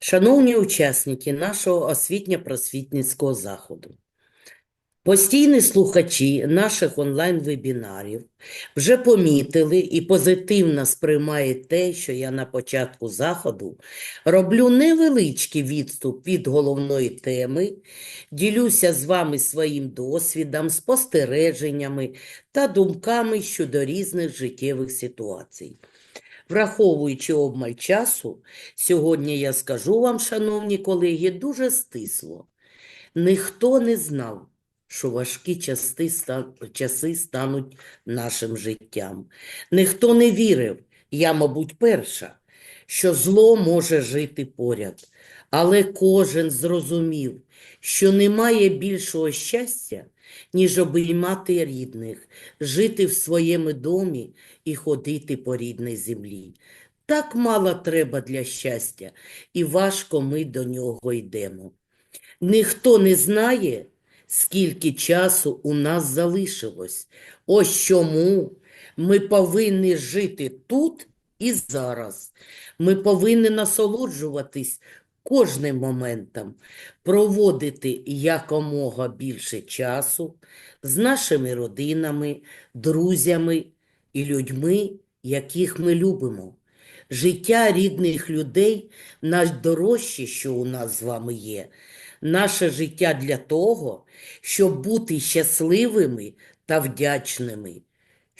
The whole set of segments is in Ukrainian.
Шановні учасники нашого освітньо-просвітницького заходу, постійні слухачі наших онлайн-вебінарів вже помітили і позитивно сприймають те, що я на початку заходу роблю невеличкий відступ від головної теми, ділюся з вами своїм досвідом, спостереженнями та думками щодо різних життєвих ситуацій. Враховуючи обмаль часу, сьогодні я скажу вам, шановні колеги, дуже стисло. Ніхто не знав, що важкі часи, часи стануть нашим життям. Ніхто не вірив, я, мабуть, перша, що зло може жити поряд. Але кожен зрозумів, що немає більшого щастя, ніж обіймати рідних, жити в своєму домі і ходити по рідній землі. Так мало треба для щастя, і важко ми до нього йдемо. Ніхто не знає, скільки часу у нас залишилось. Ось чому ми повинні жити тут і зараз. Ми повинні насолоджуватись кожним моментом, проводити якомога більше часу з нашими родинами, друзями і людьми, яких ми любимо. Життя рідних людей найдорожче, що у нас з вами є. Наше життя для того, щоб бути щасливими та вдячними.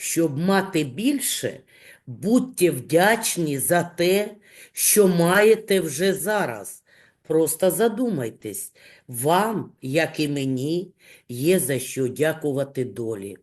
Щоб мати більше, будьте вдячні за те, що маєте вже зараз. Просто задумайтесь, вам, як і мені, є за що дякувати долі.